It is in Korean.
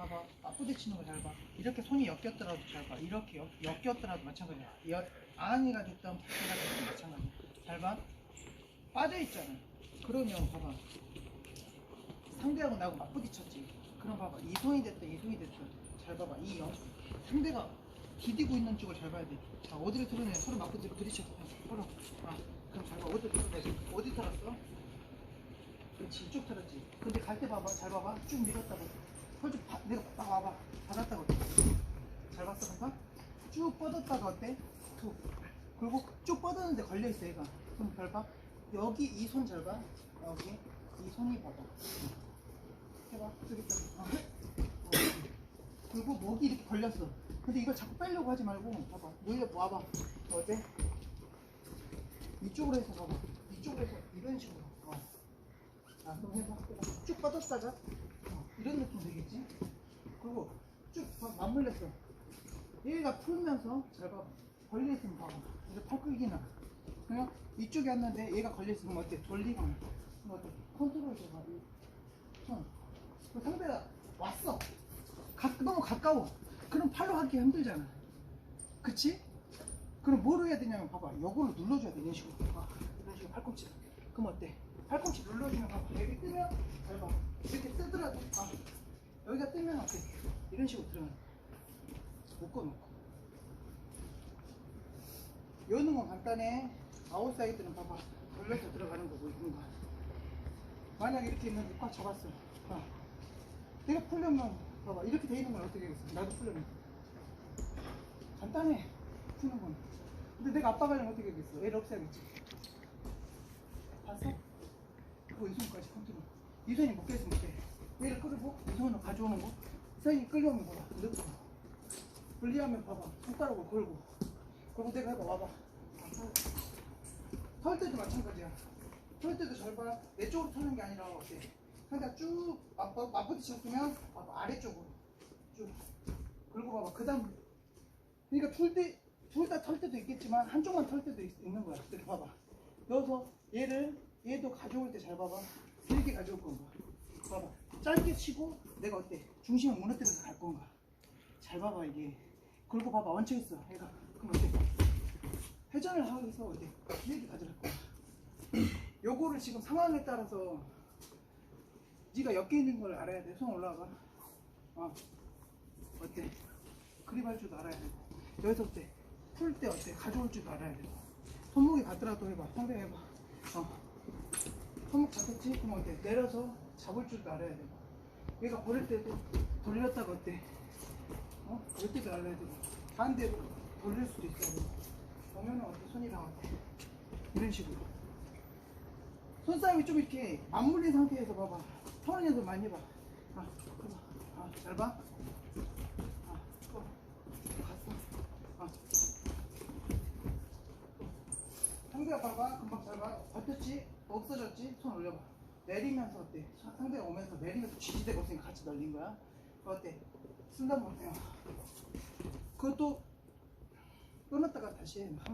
봐봐. 맞부딪히는 거 잘 봐. 이렇게 손이 엮였더라도 잘 봐. 이렇게 엮, 엮였더라도 마찬가지야. 여, 안이가 됐던 밖에가 됐던 마찬가지야. 잘 봐. 빠져있잖아. 그러면 봐봐. 상대하고 나하고 맞부딪혔지. 그럼 봐봐. 이 손이 됐든 이 손이 됐든 잘 봐봐. 이 영, 상대가 디디고 있는 쪽을 잘 봐야 돼. 자, 어디를 틀어내? 서로 맞부딪 부딪혔어. 서로. 아, 그럼 잘 봐. 어디를 틀어내? 어디 틀었어? 그렇지. 이쪽 틀었지. 근데 갈 때 봐봐. 잘 봐봐. 쭉 밀었다고. 펄쭉 바, 내가 딱 와봐. 받았다고. 잘 봤어, 방금? 쭉 뻗었다가 어때? 툭. 그리고 쭉 뻗었는데 걸려있어, 얘가. 그럼 잘 봐. 여기 이 손 잘 봐. 여기. 이 손이 봐봐. 해봐. 쓰겠다. 어. 어. 그리고 목이 이렇게 걸렸어. 근데 이걸 자꾸 빼려고 하지 말고, 봐봐. 놀려, 와봐. 어때? 이쪽으로 해서 봐봐. 이쪽으로 해서 이런 식으로. 어. 자, 그럼 해봐. 쭉 뻗었다가, 어, 이런 느낌 되겠지? 그리고 쭉 봐, 맞물렸어. 얘가 풀면서, 잘 봐봐. 걸려있으면 봐봐. 이제 팔 끄기나. 그냥 이쪽에 왔는데 얘가 걸려있으면 어때? 그럼 어때? 컨트롤 해봐. 이 손. 그 상대가 왔어. 가, 너무 가까워. 그럼 팔로 하기 힘들잖아. 그치? 그럼 뭐로 해야 되냐면 봐봐. 요거를 눌러줘야 돼. 이런 식으로. 아, 이런 식으로 팔꿈치. 그럼 어때? 팔꿈치 눌러주면 봐봐. 여기 뜨면 잘 봐. 이렇게 뜨더라도 아, 여기가 뜨면 어때? 이런 식으로 들어가. 묶어놓고. 여는 건 간단해. 아웃사이드는 봐봐. 걸려서 들어가는 거고 이런 거. 만약 이렇게 있는데 꽉 잡았어. 봐. 내가 풀려면 봐봐. 이렇게 돼 있는 건 어떻게 하겠어? 나도 풀려면. 간단해. 푸는 건. 근데 내가 아빠 가려면 어떻게 하겠어? 애를 없애야겠지. 봤어? 그거 이 손까지 컨트롤. 이 손이 묶여있으면 돼. 얘를 끌고 이 손으로 가져오는 거. 이 손이 끌려오면 봐봐. 넣고. 분리하면 봐봐. 손가락을 걸고. 그리고 내가 해봐. 와봐. 털 때도 마찬가지야. 털 때도 잘 봐. 내 쪽으로 터는 게 아니라 어때? 그러니까 쭉 맞부, 맞부딪혔으면 봐봐. 아래쪽으로. 쭉. 그리고 봐봐. 그 다음. 그러니까 툴 때, 둘다 털 때도 있겠지만 한쪽만 털 때도 있, 는 거야. 이렇게 봐봐. 여기서 얘를, 얘도 가져올 때 잘 봐봐. 길게 가져올 건가. 봐봐. 짧게 치고 내가 어때? 중심을 무너뜨려서 갈 건가. 잘 봐봐, 이게. 그리고 봐봐. 얹혀 있어. 얘가. 그럼 어때? 회전을 위해서 어때? 길게 가져갈 거야. 요거를 지금 상황에 따라서 네가 엮여 있는 걸 알아야 돼. 손 올라와봐. 어. 어때? 그립 할 줄도 알아야 되고. 여기서 어때? 풀 때 어때? 가져올 줄도 알아야 되고. 손목이 가더라도 해봐. 상대 해봐. 어. 손목 잡혔지? 그럼 어때? 내려서 잡을 줄도 알아야 되고. 얘가 버릴 때도 돌렸다가 어때? 어? 그럴 때도 알아야 되고. 반대로 돌릴 수도 되고. 보면은 어때? 손이랑 어때? 이런 식으로. 손싸움이 좀 이렇게 맞물린 상태에서 봐봐. 터는 연습 많이 해봐. 아. 아, 잘 봐. 아, 또. 갔어. 아. 상대가 봐봐. 금방 잘 봐. 버텼지? 없어졌지? 손 올려봐. 내리면서 어때? 사- 상대가 오면서 내리면서 지지대가 없으니까 같이 날린 거야. 어때? 쓴다 못해요. 그것도 끊었다가 다시 해.